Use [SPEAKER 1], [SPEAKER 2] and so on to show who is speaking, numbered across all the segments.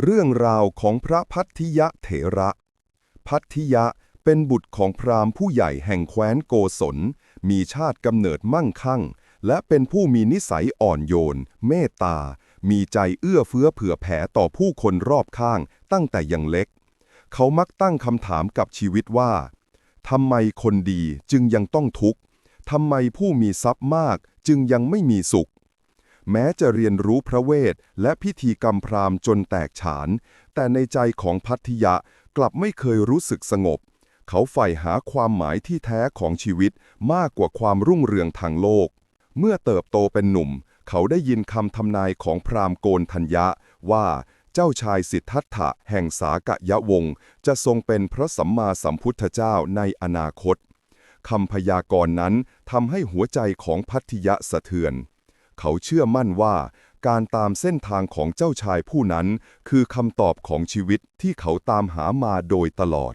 [SPEAKER 1] เรื่องราวของพระพัทธิยะเถระ พัทธิยะเป็นบุตรของพราหมณ์ผู้ใหญ่แห่งแคว้นโกศล มีชาติกำเนิดมั่งคั่ง และเป็นผู้มีนิสัยอ่อนโยน เมตตา มีใจเอื้อเฟื้อเผื่อแผ่ต่อผู้คนรอบข้างตั้งแต่ยังเล็ก เขามักตั้งคำถามกับชีวิตว่าทำไมคนดีจึงยังต้องทุกข์ทำไมผู้มีทรัพย์มากจึงยังไม่มีสุข แม้จะเรียนรู้พระเวท และพิธีกรรมพราหมณ์จนแตกฉาน แต่ในใจของพัทยะกลับไม่เคยรู้สึกสงบ เขาใฝ่หาความหมายที่แท้ของชีวิตมากกว่าความรุ่งเรืองทางโลก เมื่อเติบโตเป็นหนุ่ม เขาได้ยินคำทำนายของพราหมณ์โกนทัญญะว่าเจ้าชายสิทธัตถะแห่งสากยะวงศ์จะทรงเป็นพระสัมมาสัมพุทธเจ้าในอนาคตคำพยากรณ์นั้นทำให้หัวใจของพัทธิยะสะเทือน เขาเชื่อมั่นว่า การตามเส้นทางของเจ้าชายผู้นั้น คือคำตอบของชีวิตที่เขาตามหามาโดยตลอด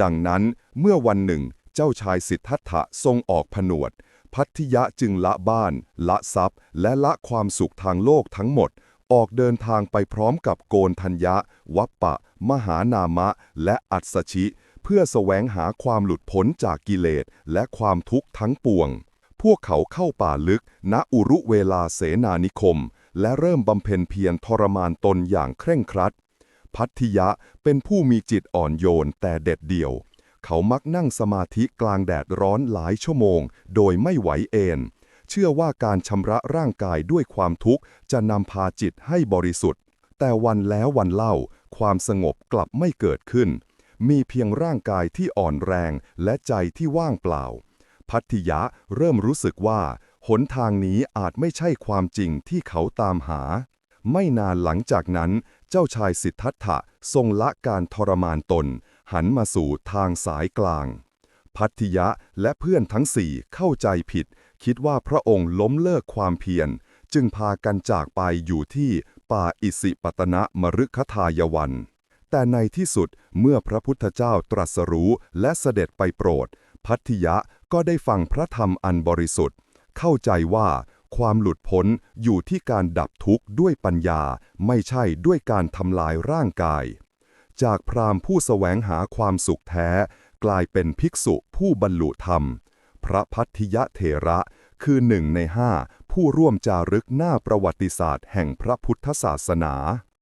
[SPEAKER 1] ดังนั้นเมื่อวันหนึ่ง เจ้าชายสิทธัตถะทรงออกผนวด พัทธิยะจึงละบ้าน ละทรัพย์ และละความสุขทางโลกทั้งหมด ออกเดินทางไปพร้อมกับโกนทัญญะ วัปปะ มหานามะ และอัศชิ เพื่อแสวงหาความหลุดพ้นจากกิเลสและความทุกข์ทั้งปวง พวกเขาเข้าป่าลึก ณ อุรุเวลาเสนานิคม และเริ่มบำเพ็ญเพียรทรมานตนอย่างเคร่งครัด พัทธิยะเป็นผู้มีจิตอ่อนโยนแต่เด็ดเดี่ยว เขามักนั่งสมาธิกลางแดดร้อนหลายชั่วโมง โดยไม่ไหวเอนเชื่อว่าการชำระร่างกายด้วยความทุกข์ จะนำพาจิตให้บริสุทธิ์ แต่วันแล้ววันเล่า ความสงบกลับไม่เกิดขึ้น มีเพียงร่างกายที่อ่อนแรงและใจที่ว่างเปล่า พัทยะเริ่มรู้สึกว่าหนทางนี้อาจไม่ใช่ความจริงที่เขาตามหา ไม่นานหลังจากนั้น เจ้าชายสิทธัตถะทรงละการทรมานตน หันมาสู่ทางสายกลาง พัทยะและเพื่อนทั้งสี่เข้าใจผิด คิดว่าพระองค์ล้มเลิกความเพียร จึงพากันจากไปอยู่ที่ป่าอิสิปตนะมฤคทายวัน แต่ในที่สุดเมื่อพระพุทธเจ้าตรัสรู้และเสด็จไปโปรด พัทธิยะก็ได้ฟังพระธรรมอันบริสุทธิ์ เข้าใจว่าความหลุดพ้นอยู่ที่การดับทุกข์ด้วยปัญญาไม่ใช่ด้วยการทำลายร่างกาย จากพราหมณ์ผู้แสวงหาความสุขแท้ กลายเป็นภิกษุผู้บรรลุธรรม พระพัทธิยะเถระคือหนึ่งในห้าผู้ร่วมจารึกหน้าประวัติศาสตร์แห่งพระพุทธศาสนา